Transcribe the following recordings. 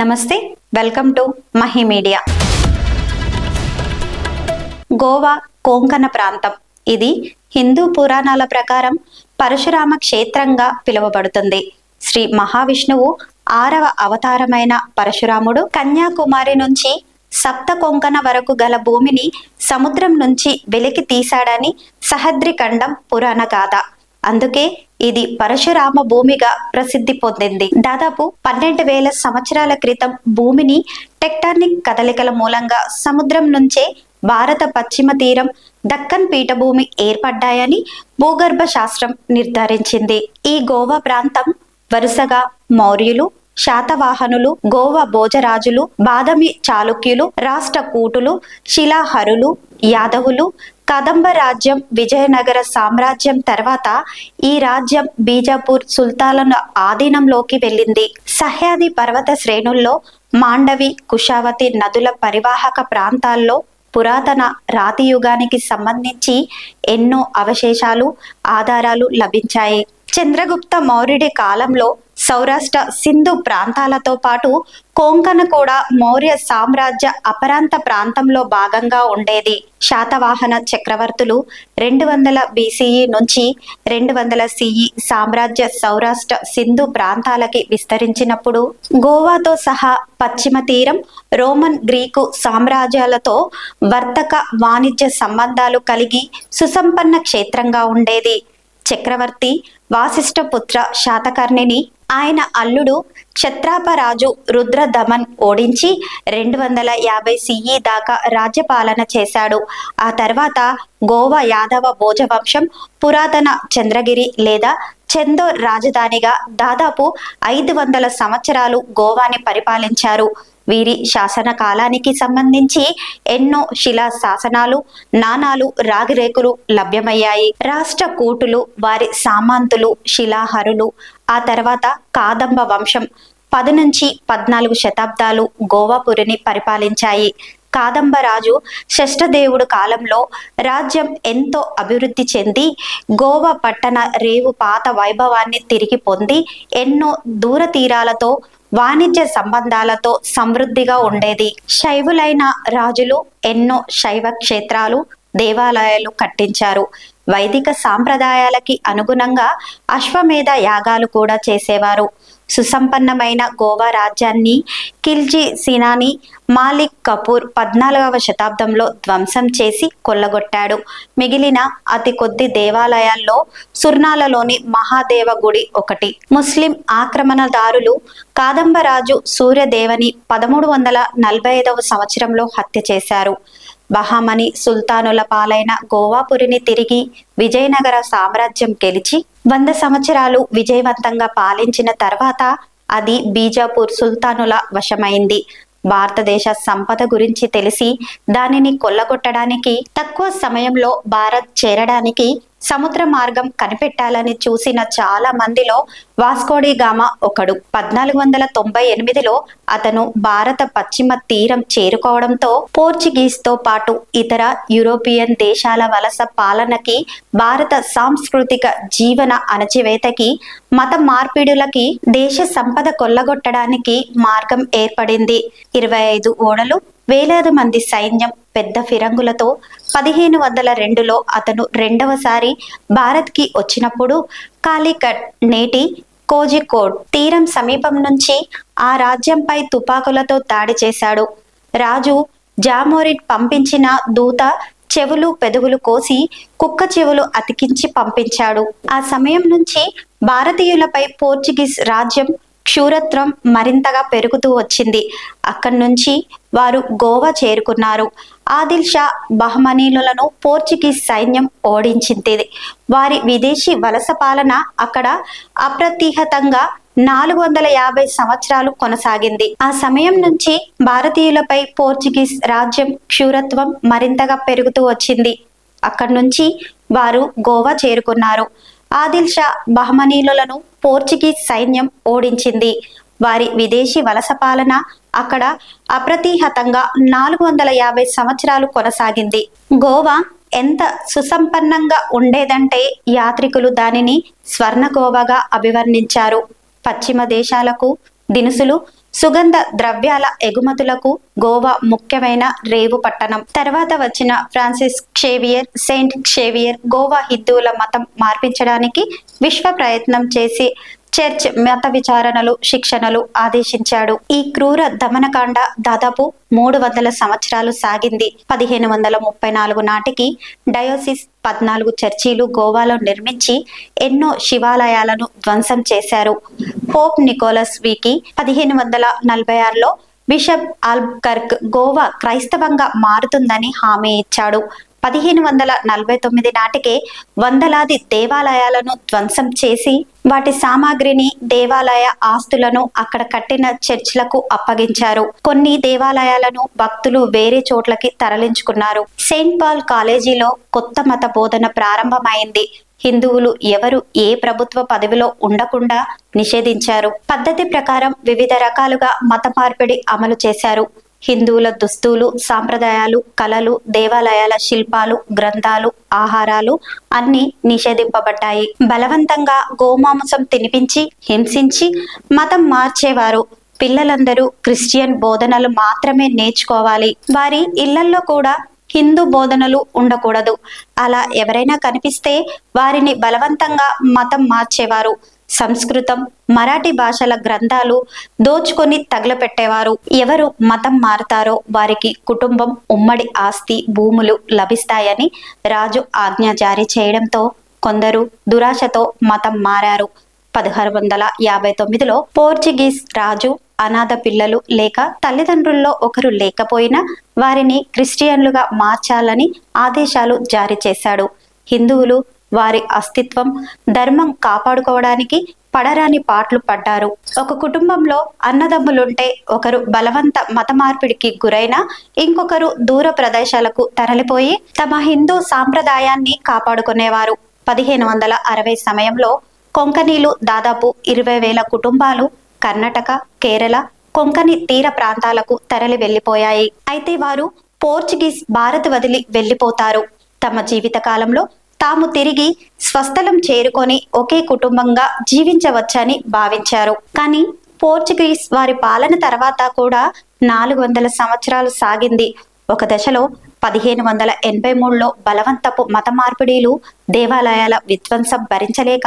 నమస్తే welcome to Mahi media. Goa కోంకణ ప్రాంతం. ఇది హిందూ పురాణాల ప్రకారం పరశురామ క్షేత్రంగా పిలువబడుతుంది. శ్రీ మహావిష్ణువు ఆరవ అవతారమైన పరశురాముడు కన్యాకుమారి నుంచి సప్త కొంకణ వరకు గల భూమిని సముద్రం నుంచి వెలికి తీశాడని సహద్రిఖండం పురాణ గాథ. అందుకే ఇది పరశురామ భూమిగా ప్రసిద్ధి పొందింది. దాదాపు పన్నెండు వేల సంవత్సరాల క్రితం భూమిని టెక్టానిక్ కదలికల మూలంగా సముద్రం నుంచే భారత పశ్చిమ తీరం దక్కన్ పీఠభూమి ఏర్పడ్డాయని భూగర్భ శాస్త్రం నిర్ధారించింది. ఈ గోవా ప్రాంతం వరుసగా మౌర్యులు శాతవాహనులు గోవా భోజరాజులు బాదమి చాళుక్యులు రాష్ట్ర కూటులు శిలాహరులు యాదవులు కదంబ రాజ్యం విజయనగర సామ్రాజ్యం తర్వాత ఈ రాజ్యం బీజాపూర్ సుల్తాన్ల ఆధీనంలోకి వెళ్ళింది. సహ్యాది పర్వత శ్రేణుల్లో మాండవి కుషావతి నదుల పరివాహక ప్రాంతాల్లో పురాతన రాతి యుగానికి సంబంధించి ఎన్నో అవశేషాలు ఆధారాలు లభించాయి. చంద్రగుప్త మౌర్యుడి కాలంలో సౌరాష్ట్ర సింధు ప్రాంతాలతో పాటు కోంకణ కూడా మౌర్య సామ్రాజ్య అపరాంత ప్రాంతంలో భాగంగా ఉండేది. శాతవాహన చక్రవర్తులు రెండు వందల బీసీఈ నుంచి రెండు వందల సిఈ సామ్రాజ్య సౌరాష్ట్ర సింధు ప్రాంతాలకి విస్తరించినప్పుడు గోవాతో సహా పశ్చిమ తీరం రోమన్ గ్రీకు సామ్రాజ్యాలతో వర్తక వాణిజ్య సంబంధాలు కలిగి సుసంపన్న క్షేత్రంగా ఉండేది. చక్రవర్తి వాసిష్ఠపుత్ర శాతకర్ణిని ఆయన అల్లుడు క్షత్రాపరాజు రుద్రధమన్ ఓడించి రెండు వందల యాభై సిఈ దాకా రాజ్యపాలన చేశాడు. ఆ తర్వాత గోవా యాదవ భోజవంశం పురాతన చంద్రగిరి లేదా చందోర్ రాజధానిగా దాదాపు ఐదు వందల సంవత్సరాలు గోవాని పరిపాలించారు. వీరి శాసన కాలానికి సంబంధించి ఎన్నో శిలా శాసనాలు నాణాలు రాగిరేకులు లభ్యమయ్యాయి. రాష్ట్ర కూటులు వారి సామంతులు శిలాహరులు ఆ తర్వాత కాదంబ వంశం పది నుంచి పద్నాలుగు శతాబ్దాలు గోవాపురిని పరిపాలించాయి. కాదంబరాజు షష్టదేవుడు కాలంలో రాజ్యం ఎంతో అభివృద్ధి చెంది గోవా పట్టణ రేవు పాత వైభవాన్ని తిరిగి పొంది ఎన్నో దూర తీరాలతో వాణిజ్య సంబంధాలతో సమృద్ధిగా ఉండేది. శైవులైన రాజులు ఎన్నో శైవ క్షేత్రాలు దేవాలయాలు కట్టించారు. వైదిక సాంప్రదాయాలకి అనుగుణంగా అశ్వమేధ యాగాలు కూడా చేసేవారు. సుసంపన్నమైన గోవా రాజ్యాన్ని ఖిల్జీ సినాని మాలిక్ కపూర్ పద్నాలుగవ శతాబ్దంలో ధ్వంసం చేసి కొల్లగొట్టాడు. మిగిలిన అతి కొద్ది దేవాలయాల్లో సుర్నాలలోని మహాదేవ గుడి ఒకటి. ముస్లిం ఆక్రమణదారులు కాదంబరాజు సూర్యదేవని పదమూడు వందల నలభై ఐదవ సంవత్సరంలో హత్య చేశారు. బహామని సుల్తానుల పాలైన గోవాపురిని తిరిగి విజయనగర సామ్రాజ్యం గెలిచి వంద సంవత్సరాలు విజయవంతంగా పాలించిన తర్వాత అది బీజాపూర్ సుల్తానుల వశమైంది. భారతదేశ సంపద గురించి తెలిసి దానిని కొల్లగొట్టడానికి తక్కువ సమయంలో భారత్ చేరడానికి సముద్ర మార్గం కనిపెట్టాలని చూసిన చాలా మందిలో వాస్కోడి గామా ఒకడు. పద్నాలుగు వందల తొంభై ఎనిమిదిలో అతను భారత పశ్చిమ తీరం చేరుకోవడంతో పోర్చుగీస్తో పాటు ఇతర యూరోపియన్ దేశాల వలస పాలనకి భారత సాంస్కృతిక జీవన అణచివేతకి మత మార్పిడులకి దేశ సంపద కొల్లగొట్టడానికి మార్గం ఏర్పడింది. ఇరవై ఐదు ఓడలు వేలాది మంది సైన్యం పెద్ద ఫిరంగులతో పదిహేను వందల రెండులో అతను రెండవసారి భారత్కి వచ్చినప్పుడు కాలికట్ నేటి కోజికోడ్ తీరం సమీపం నుంచి ఆ రాజ్యంపై తుపాకులతో దాడి చేశాడు. రాజు జామోరిట్ పంపించిన దూత చెవులు పెదవులు కోసి కుక్క చెవులు అతికించి పంపించాడు. ఆ సమయం నుంచి భారతీయులపై పోర్చుగీస్ రాజ్యం క్షూరత్వం మరింతగా పెరుగుతూ వచ్చింది. అక్కడి నుంచి వారు గోవా చేరుకున్నారు. ఆదిల్ షా బహమనీలులను పోర్చుగీస్ సైన్యం ఓడించింది. వారి విదేశీ వలస పాలన అక్కడ అప్రతిహతంగా నాలుగు వందల యాభై సంవత్సరాలు కొనసాగింది. ఆ సమయం నుంచి భారతీయులపై పోర్చుగీస్ రాజ్యం క్షూరత్వం మరింతగా పెరుగుతూ వచ్చింది. అక్కడి నుంచి వారు గోవా చేరుకున్నారు. ఆదిల్ షా బహమనీలను పోర్చుగీస్ సైన్యం ఓడించింది. వారి విదేశీ వలస పాలన అక్కడ అప్రతిహతంగా నాలుగు వందల యాభై సంవత్సరాలు కొనసాగింది. గోవా ఎంత సుసంపన్నంగా ఉండేదంటే యాత్రికులు దానిని స్వర్ణ గోవాగా అభివర్ణించారు. పశ్చిమ దేశాలకు దినుసులు సుగంధ ద్రవ్యాల ఎగుమతులకు గోవా ముఖ్యమైన రేవు పట్టణం. తర్వాత వచ్చిన Francis Xavier saint Xavier Goa హిందువుల మతం మార్పించడానికి విశ్వ ప్రయత్నం చేసి చర్చ్ మత విచారణలు శిక్షణలు ఆదేశించాడు. ఈ క్రూర దమనకాండ దాదాపు మూడు వందల సంవత్సరాలు సాగింది. పదిహేను వందల ముప్పై నాలుగు నాటికి డయోసిస్ పద్నాలుగు చర్చీలు గోవాలో నిర్మించి ఎన్నో శివాలయాలను ధ్వంసం చేశారు. పోప్ నికోలస్ వీకి పదిహేను వందల నలభై ఆరులో బిషప్ ఆల్బర్గ్ గోవా క్రైస్తవంగా మారుతుందని హామీ ఇచ్చాడు. పదిహేను వందల నలభై తొమ్మిది నాటికే వందలాది దేవాలయాలను ధ్వంసం చేసి వాటి సామాగ్రిని దేవాలయ ఆస్తులను అక్కడ కట్టిన చర్చిలకు అప్పగించారు. కొన్ని దేవాలయాలను భక్తులు వేరే చోట్లకి తరలించుకున్నారు. సెయింట్ పాల్ కాలేజీలో కొత్త మత బోధన ప్రారంభమైంది. హిందువులు ఎవరు ఏ ప్రభుత్వ పదవిలో ఉండకుండా నిషేధించారు. పద్ధతి ప్రకారం వివిధ రకాలుగా మత మార్పిడి అమలు చేశారు. హిందువుల దుస్తులు సాంప్రదాయాలు కళలు దేవాలయాల శిల్పాలు గ్రంథాలు ఆహారాలు అన్ని నిషేధింపబడ్డాయి. బలవంతంగా గోమాంసం తినిపించి హింసించి మతం మార్చేవారు. పిల్లలందరూ క్రిస్టియన్ బోధనలు మాత్రమే నేర్చుకోవాలి. వారి ఇళ్ళల్లో కూడా హిందూ బోధనలు ఉండకూడదు. అలా ఎవరైనా కనిపిస్తే వారిని బలవంతంగా మతం మార్చేవారు. సంస్కృతం మరాఠీ భాషల గ్రంథాలు దోచుకొని తగలపెట్టేవారు. ఎవరు మతం మారుతారో వారికి కుటుంబం ఉమ్మడి ఆస్తి భూములు లభిస్తాయని రాజు ఆజ్ఞ జారీ చేయడంతో కొందరు దురాశతో మతం మారారు. పదహారు వందల యాభై తొమ్మిదిలో పోర్చుగీస్ రాజు అనాథ పిల్లలు లేక తల్లిదండ్రుల్లో ఒకరు లేకపోయినా వారిని క్రిస్టియన్లుగా మార్చాలని ఆదేశాలు జారీ చేశాడు. హిందువులు వారి అస్తిత్వం ధర్మం కాపాడుకోవడానికి పడరాని పాటలు పడ్డారు. ఒక కుటుంబంలో అన్నదమ్ములుంటే ఒకరు బలవంత మత మార్పిడికి గురైన ఇంకొకరు దూర ప్రదేశాలకు తరలిపోయి తమ హిందూ సాంప్రదాయాన్ని కాపాడుకునేవారు. పదిహేను వందల అరవై సమయంలో కొంకణీలు దాదాపు ఇరవై వేల కుటుంబాలు కర్ణాటక కేరళ కొంకణి తీర ప్రాంతాలకు తరలి వెళ్ళిపోయాయి అయితే వారు పోర్చుగీస్ భారత్ వదిలి వెళ్ళిపోతారు తమ జీవిత కాలంలో తాము తిరిగి స్వస్థలం చేరుకొని ఒకే కుటుంబంగా జీవించవచ్చని భావించారు. కానీ పోర్చుగీస్ వారి పాలన తర్వాత కూడా నాలుగు వందల సంవత్సరాలు సాగింది. ఒక దశలో పదిహేను వందల ఎనభై మూడులో బలవంతపు మత మార్పిడీలు దేవాలయాల విధ్వంసం భరించలేక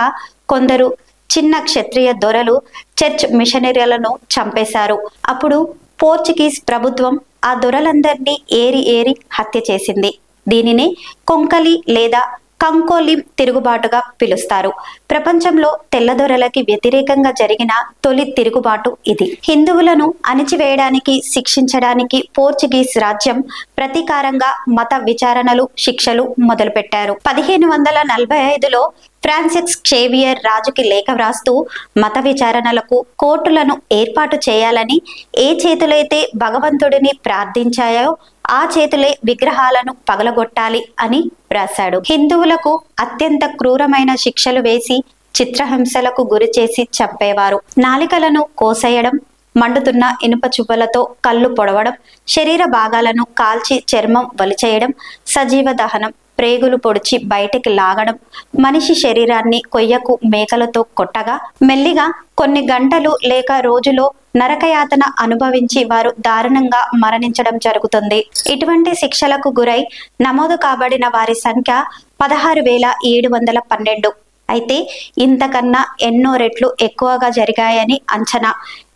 కొందరు చిన్న క్షత్రియ దొరలు చర్చ్ మిషనరీలను చంపేశారు. అప్పుడు పోర్చుగీస్ ప్రభుత్వం ఆ దొరలందరినీ ఏరి ఏరి హత్య చేసింది. దీనిని కొంకలి లేదా కంకోలిం తిరుగుబాటుగా పిలుస్తారు. ప్రపంచంలో తెల్లదొరలకి వ్యతిరేకంగా జరిగిన తొలి తిరుగుబాటు ఇది. హిందువులను అణిచివేయడానికి శిక్షించడానికి పోర్చుగీస్ రాజ్యం ప్రతీకారంగా మత విచారణలు శిక్షలు మొదలుపెట్టారు. పదిహేను వందల నలభై ఐదులో ఫ్రాన్సిస్ క్షేవియర్ రాజుకి లేఖ వ్రాస్తూ మత విచారణలకు కోర్టులను ఏర్పాటు చేయాలని ఏ చేతులైతే భగవంతుడిని ప్రార్థించాయో ఆ చేతులే విగ్రహాలను పగలగొట్టాలి అని వ్రాశాడు. హిందువులకు అత్యంత క్రూరమైన శిక్షలు వేసి చిత్రహింసలకు గురి చేసి చంపేవారు. నాలికలను కోసేయడం మండుతున్న ఇనుప చువ్వలతో కళ్ళు పొడవడం శరీర భాగాలను కాల్చి చర్మం వలిచేయడం సజీవ దహనం ప్రేగులు పొడిచి బయటికి లాగడం మనిషి శరీరాన్ని కొయ్యకు మేకలతో కొట్టగా మెల్లిగా కొన్ని గంటలు లేక రోజులో నరకయాతన అనుభవించి వారు దారుణంగా మరణించడం జరుగుతుంది. ఇటువంటి శిక్షలకు గురై నమోదు కాబడిన వారి సంఖ్య పదహారు వేల ఏడు వందల పన్నెండు. అయితే ఇంతకన్నా ఎన్నో రెట్లు ఎక్కువగా జరిగాయని అంచనా.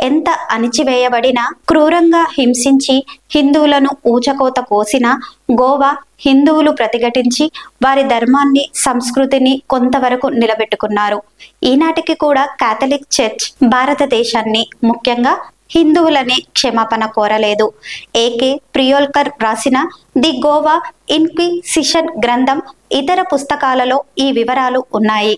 ఎంత అణిచివేయబడినా క్రూరంగా హింసించి హిందువులను ఊచకోత కోసిన గోవా హిందువులు ప్రతిఘటించి వారి ధర్మాన్ని సంస్కృతిని కొంతవరకు నిలబెట్టుకున్నారు. ఈనాటికి కూడా కాథలిక్ చర్చ్ భారతదేశాన్ని ముఖ్యంగా హిందువులని క్షమాపణ కోరలేదు. ఏకే ప్రియోల్కర్ రాసిన ది గోవా ఇన్క్విసిషన్ గ్రంథం ఇతర పుస్తకాలలో ఈ వివరాలు ఉన్నాయి.